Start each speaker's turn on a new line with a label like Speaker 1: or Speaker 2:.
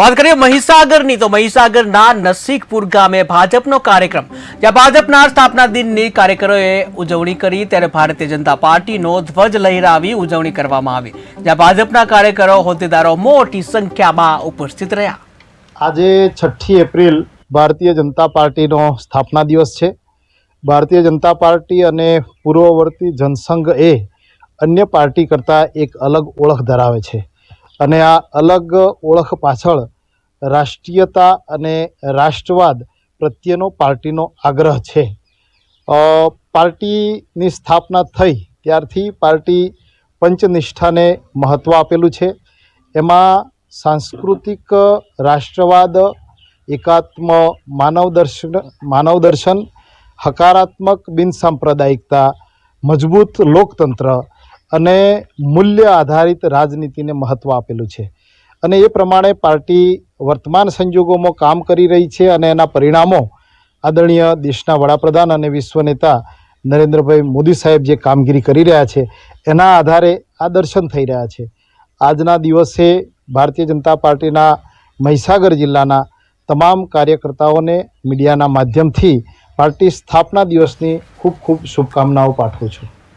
Speaker 1: વાત કરીએ મહીસાગરની, તો મહીસાગરના નસીકપુર ગામે ભાજપનો કાર્યક્રમ. જ્યાં ભાજપના સ્થાપના દિનની કાર્યકરોએ ઉજવણી કરી, ત્યારે ભારતીય જનતા પાર્ટીનો ધ્વજ લહેરાવી ઉજવણી કરવામાં આવી. જ્યાં ભાજપના કાર્યકરો હોદ્દેદારો મોટી સંખ્યામાં ઉપસ્થિત રહ્યા.
Speaker 2: આજે છઠ્ઠી એપ્રિલ ભારતીય જનતા પાર્ટીનો સ્થાપના દિવસ છે. ભારતીય જનતા પાર્ટી અને પૂર્વવર્તી જનસંઘ એ અન્ય પાર્ટી કરતાં એક અલગ ઓળખ ધરાવે છે. અને આ અલગ ઓળખ પાછળ રાષ્ટ્રીયતા અને રાષ્ટ્રવાદ પ્રત્યેનો પાર્ટીનો આગ્રહ છે. પાર્ટીની સ્થાપના થઈ ત્યારથી પાર્ટી પંચનિષ્ઠાને મહત્ત્વ આપેલું છે. એમાં સાંસ્કૃતિક રાષ્ટ્રવાદ, એકાત્મ માનવદર્શન માનવદર્શન હકારાત્મક બિનસાંપ્રદાયિકતા, મજબૂત લોકતંત્ર અને મૂલ્ય આધારિત રાજનીતિને મહત્ત્વ આપેલું છે. અને એ પ્રમાણે પાર્ટી વર્તમાન સંજોગોમાં કામ કરી રહી છે અને એના પરિણામો આદરણીય દેશના વડાપ્રધાન અને વિશ્વ નેતા નરેન્દ્રભાઈ મોદી સાહેબ જે કામગીરી કરી રહ્યા છે, એના આધારે આ દર્શન થઈ રહ્યા છે. આજના દિવસે ભારતીય જનતા પાર્ટીના મહીસાગર જિલ્લાના તમામ કાર્યકર્તાઓને મીડિયાના માધ્યમથી પાર્ટી સ્થાપના દિવસની ખૂબ ખૂબ શુભકામનાઓ પાઠવું છું.